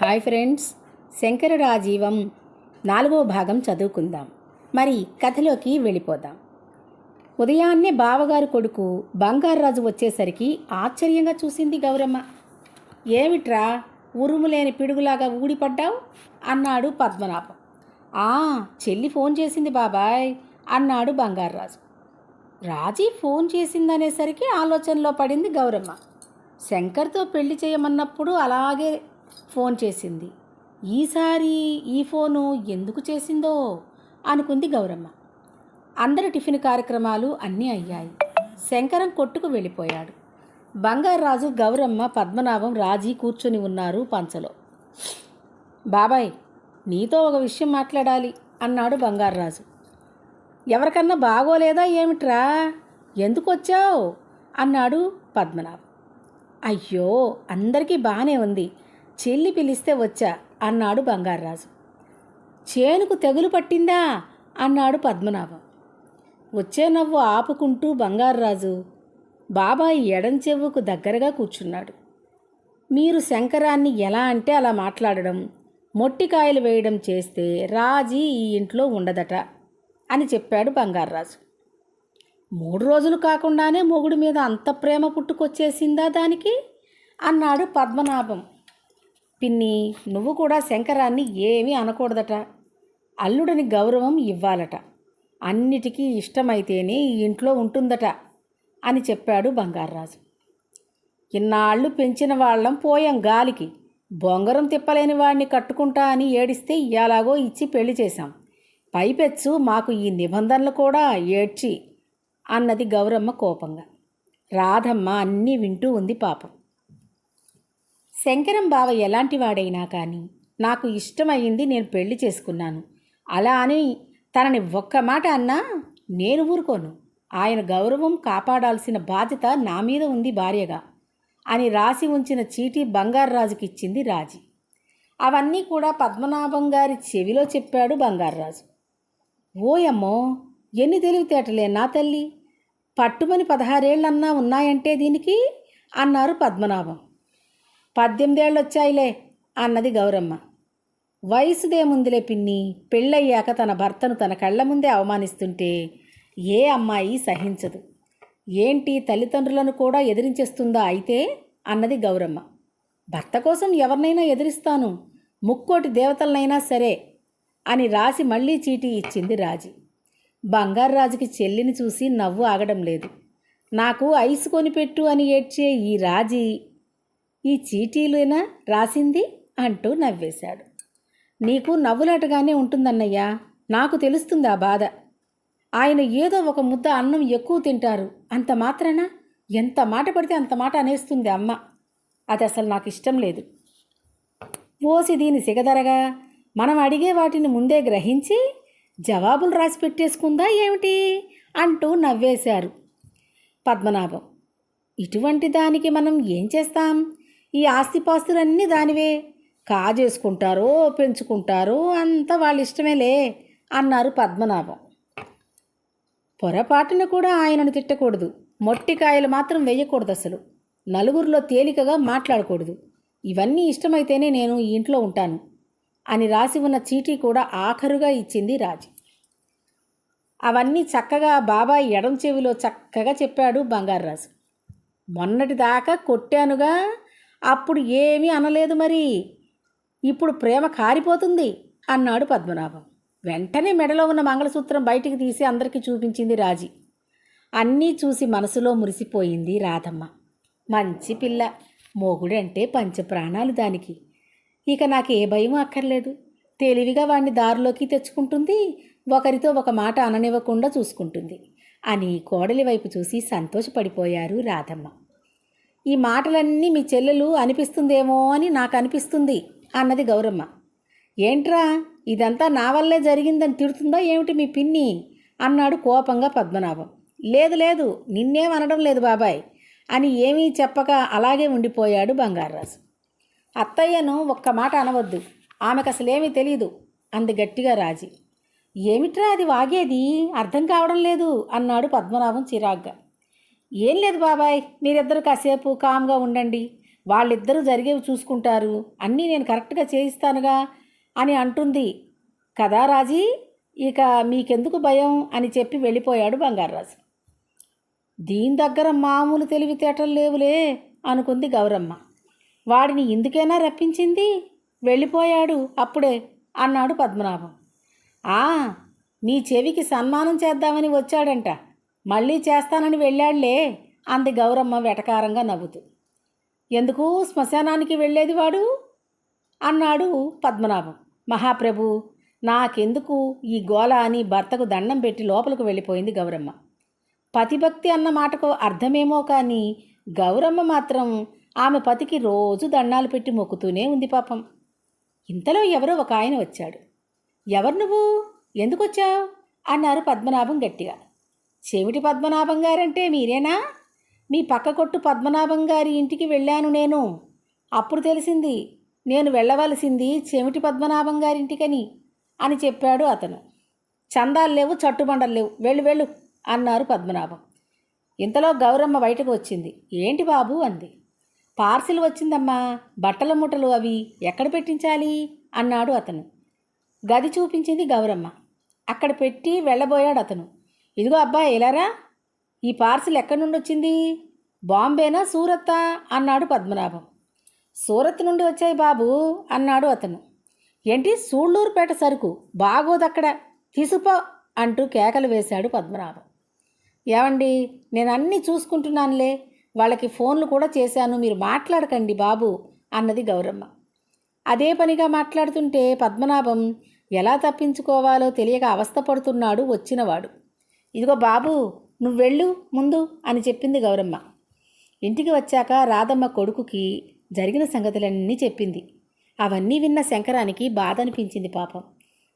Hi friends Shankara రాజీవం నాలుగో భాగం చదువుకుందాం. మరి కథలోకి వెళ్ళిపోదాం. ఉదయాన్నే బావగారు కొడుకు బంగారరాజు వచ్చేసరికి ఆశ్చర్యంగా చూసింది గౌరమ్మ. ఏమిట్రా ఉరుము లేని పిడుగులాగా ఊడిపడ్డావు? అన్నాడు పద్మనాభం. ఆ చెల్లి ఫోన్ చేసింది బాబాయ్ అన్నాడు బంగారరాజు. రాజీ ఫోన్ చేసిందనేసరికి ఆలోచనలో పడింది గౌరమ్మ. శంకర్తో పెళ్ళి చేయమన్నప్పుడు అలాగే ఫోన్ చేసింది. ఈసారి ఈ ఫోను ఎందుకు చేసిందో? అనుకుంది గౌరమ్మ. అందరి టిఫిన్ కార్యక్రమాలు అన్నీ అయ్యాయి. శంకరం కొట్టుకు వెళ్ళిపోయాడు. బంగారాజు గౌరమ్మ పద్మనాభం రాజీ కూర్చొని ఉన్నారు పంచలో. బాబాయ్ నీతో ఒక విషయం మాట్లాడాలి అన్నాడు బంగారాజు ఎవరికన్నా బాగోలేదా ఏమిట్రా? ఎందుకు వచ్చావు అన్నాడు పద్మనాభం. అయ్యో అందరికీ బాగానే ఉంది. చెల్లి పిలిస్తే వచ్చా? అన్నాడు బంగారరాజు. చేనుకు తెగులు పట్టిందా? అన్నాడు పద్మనాభం. వచ్చే నవ్వు ఆపుకుంటూ బంగారరాజు బాబాయ్ ఎడం చెవుకు దగ్గరగా కూర్చున్నాడు. మీరు శంకరాన్ని ఎలా అంటే అలా మాట్లాడడం మొట్టికాయలు వేయడం చేస్తే రాజీ ఈ ఇంట్లో ఉండదట అని చెప్పాడు బంగారరాజు. మూడు రోజులు కాకుండానే మొగుడి మీద అంత ప్రేమ పుట్టుకొచ్చేసిందా దానికి? అన్నాడు పద్మనాభం. పిన్ని నువ్వు కూడా శంకరాన్ని ఏమీ అనకూడదట. అల్లుడిని గౌరవం ఇవ్వాలట. అన్నిటికీ ఇష్టమైతేనే ఈ ఇంట్లో ఉంటుందట అని చెప్పాడు బంగారాజు ఇన్నాళ్ళు పెంచిన వాళ్ళం పోయాం గాలికి. బొంగరం తిప్పలేని వాడిని కట్టుకుంటా అని ఏడిస్తే ఇలాగో ఇచ్చి పెళ్ళి చేశాం. పైపెచ్చు మాకు ఈ నిబంధనలు కూడా ఏడ్చి అన్నది గౌరమ్మ కోపంగా. రాధమ్మ అన్నీ వింటూ ఉంది పాపం. శంకరం బావ ఎలాంటి వాడైనా కానీ నాకు ఇష్టమైంది నేను పెళ్ళి చేసుకున్నాను. అలా అని తనని ఒక్క మాట అన్నా నేను ఊరుకోను. ఆయన గౌరవం కాపాడాల్సిన బాధ్యత నా మీద ఉంది భార్యగా అని రాసి ఉంచిన చీటీ బంగారరాజుకిచ్చింది రాజీ. అవన్నీ కూడా పద్మనాభం గారి చెవిలో చెప్పాడు బంగారరాజు. ఓయమ్మో ఎన్ని తెలివితేటలే నా తల్లి. పట్టుమని పదహారేళ్ళన్నా ఉన్నాయంటే దీనికి? అన్నారు పద్మనాభం. పద్దెనిమిదేళ్ళు వచ్చాయిలే అన్నది గౌరమ్మ. వయసుదేముందిలే పిన్ని పెళ్ళయ్యాక తన భర్తను తన కళ్ళ ముందే అవమానిస్తుంటే ఏ అమ్మాయి సహించదు. ఏంటి తల్లిదండ్రులను కూడా ఎదిరించేస్తుందా అయితే అన్నది గౌరమ్మ. భర్త కోసం ఎవరినైనా ఎదిరిస్తాను ముక్కోటి దేవతలనైనా సరే అని రాసి మళ్ళీ చీటీ ఇచ్చింది రాజీ. బంగారాజుకి చెల్లిని చూసి నవ్వు ఆగడం లేదు. నాకు ఐస్ కొనిపెట్టు అని ఏడ్చే ఈ రాజీ ఈ చీటీలునా రాసింది? అంటూ నవ్వేశాడు. నీకు నవ్వులాటగానే ఉంటుందన్నయ్యా. నాకు తెలుస్తుంది ఆ బాధ? ఆయన ఏదో ఒక ముద్ద అన్నం ఎక్కువ తింటారు. అంత మాత్రాన? ఎంత మాట పడితే అంత మాట అనేస్తుంది అమ్మ. అది అసలు నాకు ఇష్టం లేదు. ఓసి దీని సిగదరగా. మనం అడిగే వాటిని ముందే గ్రహించి జవాబులు రాసి పెట్టేసుకుందా ఏమిటి? అంటూ నవ్వేశారు. పద్మనాభం. ఇటువంటి దానికి మనం ఏం చేస్తాం? ఈ ఆస్తిపాస్తులన్నీ దానివే. కాజేసుకుంటారో పెంచుకుంటారో అంతా వాళ్ళ ఇష్టమేలే అన్నారు పద్మనాభం. పొరపాటున కూడా ఆయనను తిట్టకూడదు. మొట్టికాయలు మాత్రం వేయకూడదు అసలు నలుగురిలో తేలికగా మాట్లాడకూడదు. ఇవన్నీ ఇష్టమైతేనే నేను ఈ ఇంట్లో ఉంటాను అని రాసి ఉన్న చీటీ కూడా ఆఖరుగా ఇచ్చింది రాజు. అవన్నీ చక్కగా బాబాయ్ ఎడం చెవిలో చక్కగా చెప్పాడు బంగారు మొన్నటి దాకా కొట్టానుగా అప్పుడు ఏమీ అనలేదు మరి. ఇప్పుడు ప్రేమ కారిపోతుంది అన్నాడు పద్మనాభం. వెంటనే మెడలో ఉన్న మంగళసూత్రం బయటికి తీసి అందరికీ చూపించింది రాజీ. అన్నీ చూసి మనసులో మురిసిపోయింది రాధమ్మ. మంచి పిల్ల మొగుడంటే పంచప్రాణాలు దానికి. ఇక నాకు ఏ భయం అక్కర్లేదు. తెలివిగా వాణ్ణి దారిలోకి తెచ్చుకుంటుంది ఒకరితో ఒక మాట అననివ్వకుండా చూసుకుంటుంది. అని కోడలి వైపు చూసి సంతోషపడిపోయారు రాధమ్మ. ఈ మాటలన్నీ మీ చెల్లెలు అనిపిస్తుందేమో అని నాకు అనిపిస్తుంది అన్నది గౌరమ్మ. ఏంట్రా ఇదంతా నా వల్లే జరిగిందని తిడుతుందా ఏమిటి మీ పిన్ని? అన్నాడు కోపంగా పద్మనాభం. లేదు లేదు నిన్నేం అనడం లేదు బాబాయ్ అని ఏమీ చెప్పక అలాగే ఉండిపోయాడు బంగారరాజు. అత్తయ్యను ఒక్క మాట అనవద్దు ఆమెకు అసలేమీ తెలియదు అంది గట్టిగా రాజీ. ఏమిట్రా అది వాగేది? అర్థం కావడం లేదు అన్నాడు పద్మనాభం చిరాగ్గా. ఏం లేదు బాబాయ్ మీరిద్దరు కాసేపు కామ్గా ఉండండి. వాళ్ళిద్దరూ జరిగేవి చూసుకుంటారు. అన్నీ నేను కరెక్ట్గా చేయిస్తానుగా అని అంటుంది. కదా రాజీ? ఇక మీకెందుకు భయం అని చెప్పి వెళ్ళిపోయాడు బంగారాజు దీని దగ్గర మామూలు తెలివితేటలు లేవులే అనుకుంది గౌరమ్మ. వాడిని ఇందుకైనా రప్పించింది? వెళ్ళిపోయాడు అప్పుడే అన్నాడు పద్మనాభం. ఆ మీ చెవికి సన్మానం చేద్దామని వచ్చాడంట. మళ్ళీ చేస్తానని వెళ్ళాడులే అంది గౌరమ్మ వెటకారంగా నవ్వుతూ. ఎందుకు శ్మశానానికి వెళ్ళేది వాడు? అన్నాడు పద్మనాభం. మహాప్రభు నాకెందుకు ఈ గోల అని భర్తకు దండం పెట్టి లోపలికి వెళ్ళిపోయింది గౌరమ్మ. పతిభక్తి అన్న మాటకు అర్థమేమో కానీ గౌరమ్మ మాత్రం ఆమె పతికి రోజు దండాలు పెట్టి మొక్కుతూనే ఉంది పాపం. ఇంతలో ఎవరో ఒక ఆయన వచ్చాడు. ఎవరు నువ్వు? ఎందుకొచ్చావు? అన్నారు పద్మనాభం గట్టిగా. చెవిటి పద్మనాభం గారంటే మీరేనా? మీ పక్క కొట్టు పద్మనాభం గారి ఇంటికి వెళ్ళాను నేను. అప్పుడు తెలిసింది నేను వెళ్ళవలసింది చెమిటి పద్మనాభం గారింటికని అని చెప్పాడు అతను. చందాలు లేవు చట్టుబండలు లేవు. వెళ్ళు వెళ్ళు అన్నారు పద్మనాభం. ఇంతలో గౌరమ్మ బయటకు వచ్చింది. ఏంటి బాబు అంది. పార్సిల్ వచ్చిందమ్మా. బట్టల మూటలు అవి ఎక్కడ పెట్టించాలి? అన్నాడు అతను. గది చూపించింది గౌరమ్మ. అక్కడ పెట్టి వెళ్ళబోయాడు అతను ఇదిగో అబ్బాయి ఎలారా ఈ పార్సిల్ ఎక్కడి నుండి వచ్చింది? బాంబేనా సూరత్తా? అన్నాడు పద్మనాభం. సూరత్ నుండి వచ్చాయి బాబు అన్నాడు అతను. ఏంటి? సూళ్ళూరుపేట సరుకు. బాగోదక్కడ. తీసుకుపో అంటూ కేకలు వేశాడు పద్మనాభం. ఏమండి నేను అన్నీ చూసుకుంటున్నానులే. వాళ్ళకి ఫోన్లు కూడా చేశాను. మీరు మాట్లాడకండి బాబు అన్నది గౌరమ్మ. అదే పనిగా మాట్లాడుతుంటే పద్మనాభం ఎలా తప్పించుకోవాలో తెలియక అవస్థపడుతున్నాడు వచ్చినవాడు. ఇదిగో బాబు నువ్వు వెళ్ళు ముందు అని చెప్పింది గౌరమ్మ. ఇంటికి వచ్చాక రాధమ్మ కొడుకుకి జరిగిన సంగతులన్నీ చెప్పింది. అవన్నీ విన్న శంకరానికి బాధ అనిపించింది పాపం.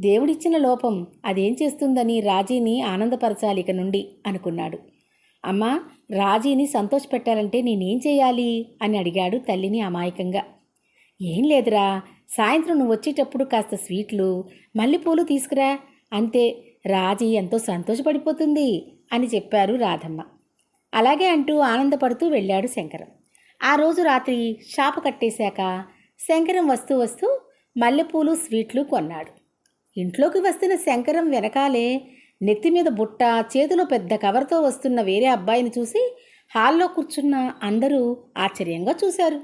దేవుడిచ్చిన లోపం అదేం చేస్తుందని రాజీని ఆనందపరచాలి ఇక నుండి అనుకున్నాడు. అమ్మా రాజీని సంతోషపెట్టాలంటే నేనేం చేయాలి? అని అడిగాడు తల్లిని అమాయకంగా. ఏం లేదురా సాయంత్రం నువ్వు వచ్చేటప్పుడు కాస్త స్వీట్లు మల్లెపూలు తీసుకురా అంతే. రాజీ ఎంతో సంతోషపడిపోతుంది అని చెప్పారు రాధమ్మ. అలాగే అంటూ ఆనందపడుతూ వెళ్ళాడు శంకరం. ఆ రోజు రాత్రి షాపు కట్టేశాక శంకరం వస్తూ వస్తూ మల్లెపూలు స్వీట్లు కొన్నాడు. ఇంట్లోకి వస్తున్న శంకరం వెనకాలే నెత్తి మీద బుట్ట చేతిలో పెద్ద కవర్తో వస్తున్న వేరే అబ్బాయిని చూసి హాల్లో కూర్చున్న అందరూ ఆశ్చర్యంగా చూశారు.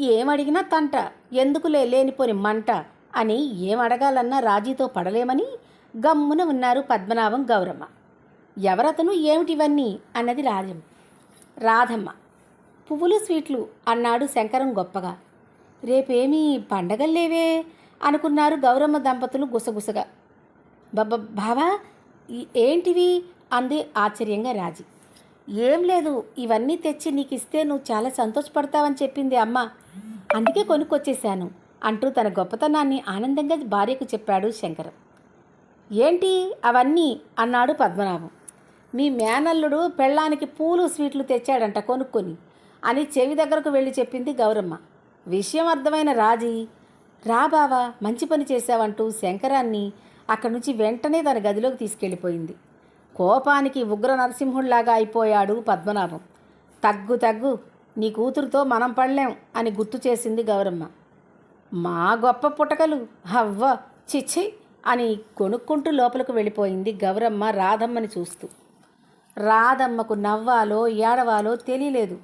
ఏమడిగినా తంట ఎందుకులే లేనిపోని మంట అని ఏమడగాలన్నా రాజీతో పడలేమని గమ్మున ఉన్నారు పద్మనాభం గౌరమ్మ. ఎవరతను ఏమిటివన్నీ అన్నది రాజం రాధమ్మ. పువ్వులు స్వీట్లు అన్నాడు శంకరం గొప్పగా. రేపేమీ పండగల్లేవే అనుకున్నారు గౌరమ్మ దంపతులు గుసగుసగా. బబ్బ బావా ఏంటివి? అంది ఆశ్చర్యంగా రాజీ. ఏం లేదు ఇవన్నీ తెచ్చి నీకు ఇస్తే నువ్వు చాలా సంతోషపడతావని చెప్పింది అమ్మ. అందుకే కొనుక్కొచ్చేశాను అంటూ తన గొప్పతనాన్ని ఆనందంగా భార్యకు చెప్పాడు శంకరం. ఏంటి అవన్నీ? అన్నాడు పద్మనాభం. మీ మేనల్లుడు పెళ్ళానికి పూలు స్వీట్లు తెచ్చాడంట కొనుక్కొని. అని చెవి దగ్గరకు వెళ్ళి చెప్పింది గౌరమ్మ. విషయం అర్థమైన రాజీ. రా బావా మంచి పని చేశావంటూ శంకరాన్ని అక్కడి నుంచి వెంటనే తన గదిలోకి తీసుకెళ్ళిపోయింది. కోపానికి ఉగ్ర నరసింహుడిలాగా అయిపోయాడు పద్మనాభం. తగ్గు తగ్గు నీ కూతురుతో మనం పడలేం అని గుర్తు చేసింది గౌరమ్మ. మా గొప్ప పుటకలు. హవ్వ చిచ్చి అని కొనుక్కుంటూ లోపలికి వెళ్ళిపోయింది గౌరమ్మ రాధమ్మని చూస్తూ. రాధమ్మకు నవ్వాలో ఏడవాలో తెలియలేదు.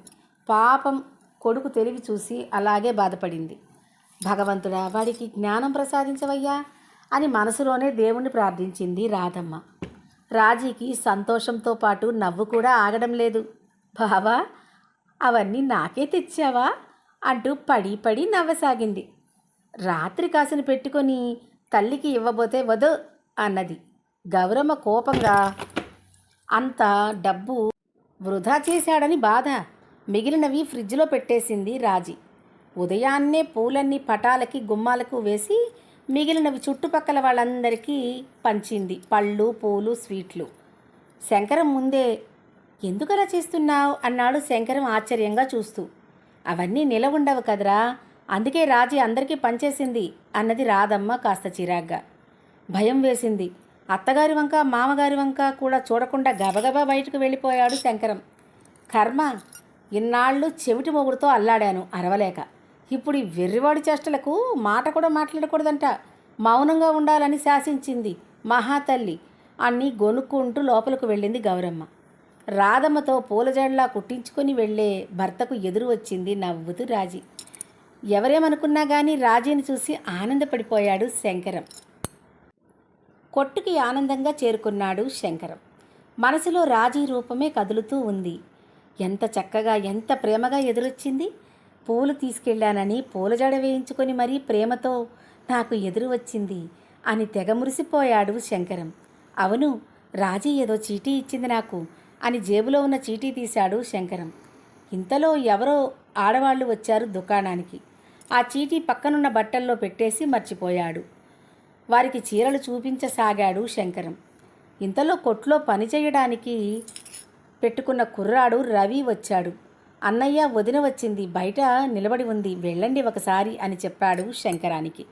పాపం కొడుకు తెలివి చూసి అలాగే బాధపడింది. భగవంతుడా వాడికి జ్ఞానం ప్రసాదించవయ్యా అని మనసులోనే దేవుణ్ణి ప్రార్థించింది రాధమ్మ. రాజీకి సంతోషంతో పాటు నవ్వు కూడా ఆగడం లేదు. బావా అవన్నీ నాకే తెచ్చావా? అంటూ పడి పడి నవ్వసాగింది. రాత్రి కాసిన పెట్టుకొని తల్లికి ఇవ్వబోతే వదు అన్నది. గౌరమ్మ కోపంగా అంత డబ్బు వృధా చేశాడని బాధ మిగిలినవి ఫ్రిడ్జ్లో పెట్టేసింది రాజీ. ఉదయాన్నే పూలన్నీ పటాలకి గుమ్మాలకు వేసి మిగిలినవి చుట్టుపక్కల వాళ్ళందరికీ పంచింది పళ్ళు పూలు స్వీట్లు. శంకరం ముందే ఎందుకలా చేస్తున్నావు? అన్నాడు శంకరం ఆశ్చర్యంగా చూస్తూ. అవన్నీ నిలవుండవు కదరా అందుకే రాజీ అందరికీ పంచేసింది అన్నది రాధమ్మ కాస్త చిరాగ్గా. భయం వేసింది. అత్తగారి వంక మామగారి వంక కూడా చూడకుండా గబగబా బయటకు వెళ్ళిపోయాడు శంకరం. కర్మ ఇన్నాళ్ళు చెవిటి మొగుడుతో అల్లాడాను అరవలేక. ఇప్పుడు ఈ వెర్రివాడి చేష్టలకు మాట కూడా మాట్లాడకూడదంట. మౌనంగా ఉండాలని శాసించింది మహాతల్లి. అన్ని గొనుక్కుంటూ లోపలికి వెళ్ళింది గౌరమ్మ. రాధమ్మతో పూలజడలా కుట్టించుకొని వెళ్ళే భర్తకు ఎదురు వచ్చింది నవ్వుతూ రాజీ. ఎవరేమనుకున్నా కానీ రాజీని చూసి ఆనందపడిపోయాడు శంకరం. కొట్టుకి ఆనందంగా చేరుకున్నాడు శంకరం. మనసులో రాజీ రూపమే కదులుతూ ఉంది. ఎంత చక్కగా ఎంత ప్రేమగా ఎదురొచ్చింది. పూలు తీసుకెళ్ళానని పూల జడ వేయించుకొని మరీ ప్రేమతో నాకు ఎదురు వచ్చింది అని తెగ మురిసిపోయాడు శంకరం. అవును రాజీ ఏదో చీటీ ఇచ్చింది నాకు అని జేబులో ఉన్న చీటీ తీశాడు శంకరం. ఇంతలో ఎవరో ఆడవాళ్ళు వచ్చారు దుకాణానికి. ఆ చీటీ పక్కనున్న బట్టల్లో పెట్టేసి మర్చిపోయాడు. వారికి చీరలు చూపించసాగాడు శంకరం. ఇంతలో కొట్లో పని చేయడానికి పెట్టుకున్న కుర్రాడు రవి వచ్చాడు. అన్నయ్య వదిన వచ్చింది. బయట నిలబడి ఉంది. వెళ్ళండి ఒకసారి అని చెప్పాడు శంకరానికి.